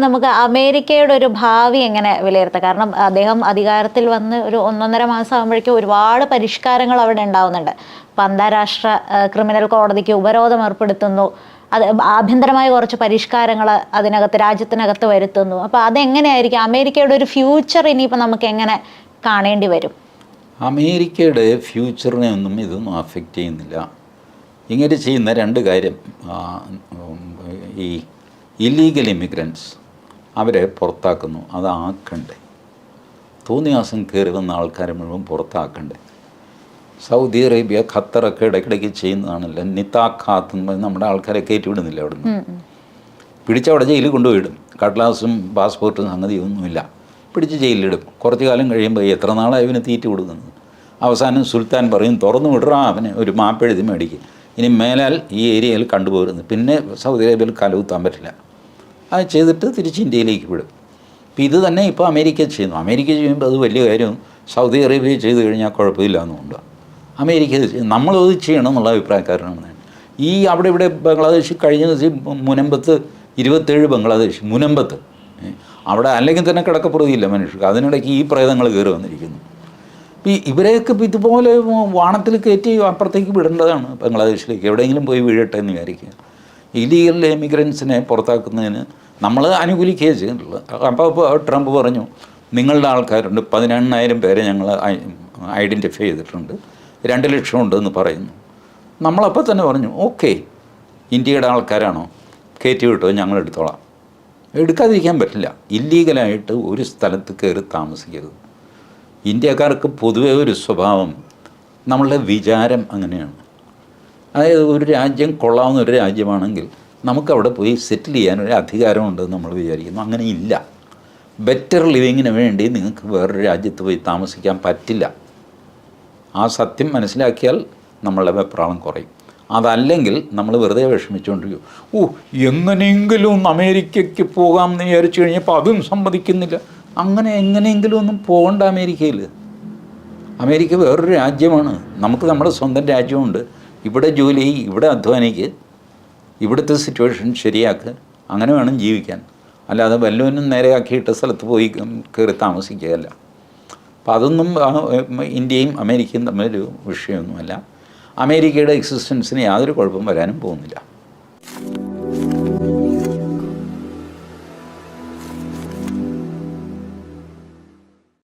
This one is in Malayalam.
ഇപ്പം നമുക്ക് അമേരിക്കയുടെ ഒരു ഭാവി എങ്ങനെ വിലയിരുത്താം? കാരണം അദ്ദേഹം അധികാരത്തിൽ വന്ന് ഒരു ഒന്നൊന്നര മാസം ആകുമ്പോഴേക്കും ഒരുപാട് പരിഷ്കാരങ്ങൾ അവിടെ ഉണ്ടാവുന്നുണ്ട്. ഇപ്പം അന്താരാഷ്ട്ര ക്രിമിനൽ കോടതിക്ക് ഉപരോധം ഏർപ്പെടുത്തുന്നു. അത് ആഭ്യന്തരമായ കുറച്ച് പരിഷ്കാരങ്ങൾ അതിനകത്ത് രാജ്യത്തിനകത്ത് വരുത്തുന്നു. അപ്പോൾ അതെങ്ങനെയായിരിക്കും? അമേരിക്കയുടെ ഒരു ഫ്യൂച്ചർ ഇനിയിപ്പോൾ നമുക്ക് എങ്ങനെ കാണേണ്ടി വരും? അമേരിക്കയുടെ ഫ്യൂച്ചറിനെ ഒന്നും ഇതൊന്നും അഫക്റ്റ് ചെയ്യുന്നില്ല. ഇങ്ങനെ ചെയ്യുന്ന രണ്ട് കാര്യം ഈ ഇല്ലീഗൽ ഇമിഗ്രൻസ് അവരെ പുറത്താക്കുന്നു. അതാക്കണ്ടേ തോന്നിയാസം കയറി വന്ന ആൾക്കാരെ മുഴുവൻ പുറത്താക്കണ്ടേ? സൗദി അറേബ്യ ഖത്തറൊക്കെ ഇടയ്ക്കിടയ്ക്ക് ചെയ്യുന്നതാണല്ലോ. നിത്താഖാത്ത് എന്ന് പറഞ്ഞ് നമ്മുടെ ആൾക്കാരെ കയറ്റി വിടുന്നില്ല അവിടുന്ന് പിടിച്ചവിടെ ജയിലിൽ കൊണ്ടുപോയിടും. കടലാസും പാസ്പോർട്ടും സംഗതിയൊന്നുമില്ല പിടിച്ച് ജയിലിലിടും. കുറച്ച് കാലം കഴിയുമ്പോൾ എത്ര നാളായി അവന് തീറ്റ കൊടുക്കുന്നത്? അവസാനം സുൽത്താൻ പറയും തുറന്നു വിടറാ അവന്. ഒരു മാപ്പെഴുതി മേടിക്കും. ഇനി മേലാൽ ഈ ഏരിയയിൽ കണ്ടുപോരുന്നു പിന്നെ സൗദി അറേബ്യയിൽ കലവുത്താൻ പറ്റില്ല. അത് ചെയ്തിട്ട് തിരിച്ച് ഇന്ത്യയിലേക്ക് വിടും. അപ്പോൾ ഇത് തന്നെ ഇപ്പോൾ അമേരിക്ക ചെയ്യുന്നു. അമേരിക്ക ചെയ്യുമ്പോൾ അത് വലിയ കാര്യം സൗദി അറേബ്യ ചെയ്ത് കഴിഞ്ഞാൽ കുഴപ്പമില്ല എന്നുണ്ട്. അമേരിക്ക നമ്മളത് ചെയ്യണം എന്നുള്ള അഭിപ്രായക്കാരനാണ് ഞാൻ ഈ അവിടെ ഇവിടെ ബംഗ്ലാദേശ് കഴിഞ്ഞ ദിവസം മുനമ്പത്ത് ഇരുപത്തേഴ് ബംഗ്ലാദേശ് മുനമ്പത്ത്. അവിടെ അല്ലെങ്കിൽ തന്നെ കിടക്കപ്പുറതിയില്ല മനുഷ്യർക്ക്. അതിനിടയ്ക്ക് ഈ പ്രേതങ്ങൾ കയറി വന്നിരിക്കുന്നു. ഈ ഇവരെയൊക്കെ ഇതുപോലെ വാണത്തിൽ കയറ്റി അപ്പുറത്തേക്ക് വിടേണ്ടതാണ് ബംഗ്ലാദേശിലേക്ക്. എവിടെയെങ്കിലും പോയി വീഴട്ടെ എന്ന് വിചാരിക്കുക. ഇലീഗൽ എമിഗ്രൻസിനെ പുറത്താക്കുന്നതിന് നമ്മൾ അനുകൂലിക്കുകയേ ചെയ്തിട്ടുള്ളൂ അപ്പോൾ ട്രംപ് പറഞ്ഞു നിങ്ങളുടെ ആൾക്കാരുണ്ട് പതിനെണ്ണായിരം പേരെ ഞങ്ങൾ ഐഡന്റിഫൈ ചെയ്തിട്ടുണ്ട് രണ്ട് ലക്ഷം ഉണ്ടെന്ന് പറയുന്നു. നമ്മളപ്പോൾ തന്നെ പറഞ്ഞു ഓക്കെ ഇന്ത്യയുടെ ആൾക്കാരാണോ? കയറ്റി വിട്ടോ ഞങ്ങൾ എടുത്തോളാം. എടുക്കാതിരിക്കാൻ പറ്റില്ല. ഇല്ലീഗലായിട്ട് ഒരു സ്ഥലത്ത് കയറി താമസിക്കരുത്. ഇന്ത്യക്കാർക്ക് പൊതുവേ ഒരു സ്വഭാവം നമ്മളുടെ വിചാരം അങ്ങനെയാണ്. അതായത് ഒരു രാജ്യം കൊള്ളാവുന്ന ഒരു രാജ്യമാണെങ്കിൽ നമുക്കവിടെ പോയി സെറ്റിൽ ചെയ്യാൻ ഒരു അധികാരമുണ്ടെന്ന് നമ്മൾ വിചാരിക്കുന്നു. അങ്ങനെ ഇല്ല. ബെറ്റർ ലിവിങ്ങിന് വേണ്ടി നിങ്ങൾക്ക് വേറൊരു രാജ്യത്ത് പോയി താമസിക്കാൻ പറ്റില്ല. ആ സത്യം മനസ്സിലാക്കിയാൽ നമ്മളുടെ വെപ്രാളം കുറയും. അതല്ലെങ്കിൽ നമ്മൾ വെറുതെ വിഷമിച്ചുകൊണ്ടിരിക്കും. ഓ എങ്ങനെയെങ്കിലും ഒന്ന് അമേരിക്കയ്ക്ക് പോകാം എന്ന് വിചാരിച്ചു കഴിഞ്ഞപ്പോൾ അതും സമ്മതിക്കുന്നില്ല. അങ്ങനെ എങ്ങനെയെങ്കിലും ഒന്നും പോകണ്ട അമേരിക്കയിൽ. അമേരിക്ക വേറൊരു രാജ്യമാണ്. നമുക്ക് നമ്മുടെ സ്വന്തം രാജ്യമുണ്ട്. ഇവിടെ ജോലി ഇവിടെ അധ്വാനിക്ക് ഇവിടുത്തെ സിറ്റുവേഷൻ ശരിയാക്കുക അങ്ങനെ വേണം ജീവിക്കാൻ. അല്ലാതെ വല്ലവനും നേരെയാക്കിയിട്ട സ്ഥലത്ത് പോയി കയറി താമസിക്കുകയല്ല. അപ്പോൾ അതൊന്നും ഇന്ത്യയും അമേരിക്കയും തമ്മിലൊരു വിഷയമൊന്നുമല്ല. അമേരിക്കയുടെ എക്സിസ്റ്റൻസിന് യാതൊരു കുഴപ്പം വരാനും പോകുന്നില്ല.